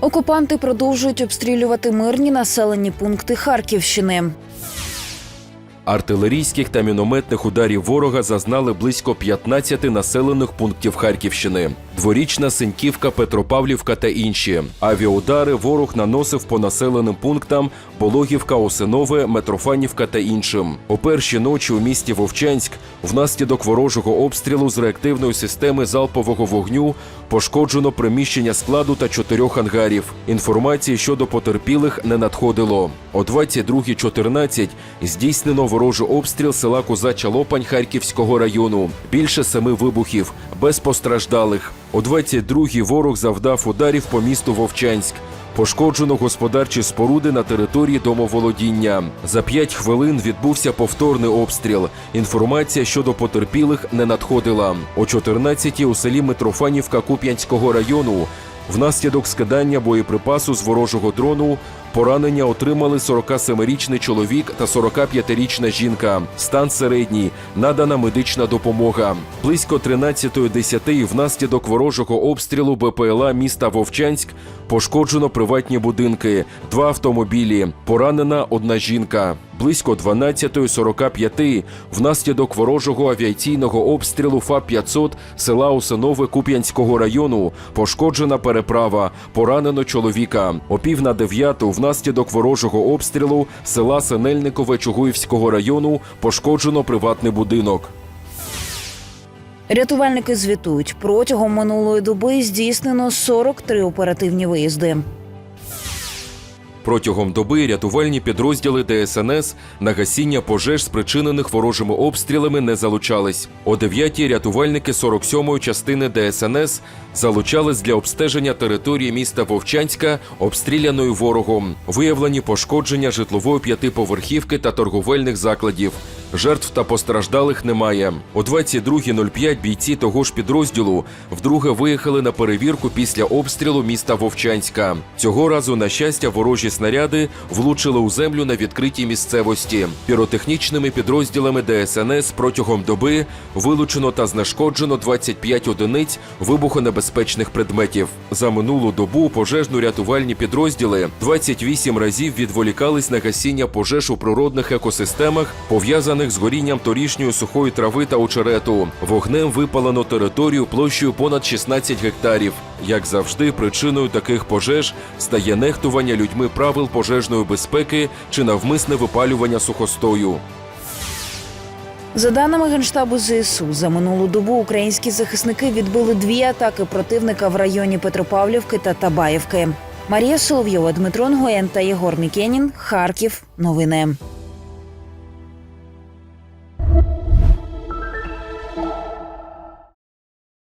Окупанти продовжують обстрілювати мирні населені пункти Харківщини. Артилерійських та мінометних ударів ворога зазнали близько 15 населених пунктів Харківщини. Дворічна Синьківка, Петропавлівка та інші. Авіаудари ворог наносив по населеним пунктам Пологівка, Осинове, Митрофанівка та іншим. О першій ночі у місті Вовчанськ внаслідок ворожого обстрілу з реактивної системи залпового вогню пошкоджено приміщення складу та чотирьох ангарів. Інформації щодо потерпілих не надходило. О 22.14 здійснено ворожий обстріл села Козача Лопань Харківського району. Більше семи вибухів, без постраждалих. О 22.00 ворог завдав ударів по місту Вовчанськ. Пошкоджено господарчі споруди на території домоволодіння. За п'ять хвилин відбувся повторний обстріл. Інформація щодо потерпілих не надходила. О 14-й у селі Митрофанівка Куп'янського району внаслідок скидання боєприпасу з ворожого дрону поранення отримали 47-річний чоловік та 45-річна жінка. Стан середній, надана медична допомога. Близько 13.10 внаслідок ворожого обстрілу БПЛА міста Вовчанськ пошкоджено приватні будинки, два автомобілі, поранена одна жінка. Близько 12.45 внаслідок ворожого авіаційного обстрілу ФАП-500 села Осинове Куп'янського району пошкоджена переправа, поранено чоловіка. О пів на дев'яту внаслідок ворожого обстрілу села Синельникове Чугуївського району пошкоджено приватний будинок. Рятувальники звітують, протягом минулої доби здійснено 43 оперативні виїзди. Протягом доби рятувальні підрозділи ДСНС на гасіння пожеж, спричинених ворожими обстрілами, не залучались. О 9-й рятувальники 47-ї частини ДСНС залучались для обстеження території міста Вовчанська, обстріляною ворогом. Виявлені пошкодження житлової п'ятиповерхівки та торговельних закладів. Жертв та постраждалих немає. О 22.05 бійці того ж підрозділу вдруге виїхали на перевірку після обстрілу міста Вовчанська. Цього разу, на щастя, ворожі снаряди влучили у землю на відкритій місцевості. Піротехнічними підрозділами ДСНС протягом доби вилучено та знешкоджено 25 одиниць вибухонебезпечних предметів. За минулу добу пожежно-рятувальні підрозділи 28 разів відволікались на гасіння пожеж у природних екосистемах, пов'язаних з горінням торішньої сухої трави та очерету. Вогнем випалено територію площею понад 16 гектарів. Як завжди, причиною таких пожеж стає нехтування людьми правил пожежної безпеки чи навмисне випалювання сухостою. За даними генштабу ЗСУ, за минулу добу українські захисники відбили дві атаки противника в районі Петропавлівки та Табаївки. Марія Соловйова, Дмитро Нгоєн та Єгор Мікенін. Харків. Новини.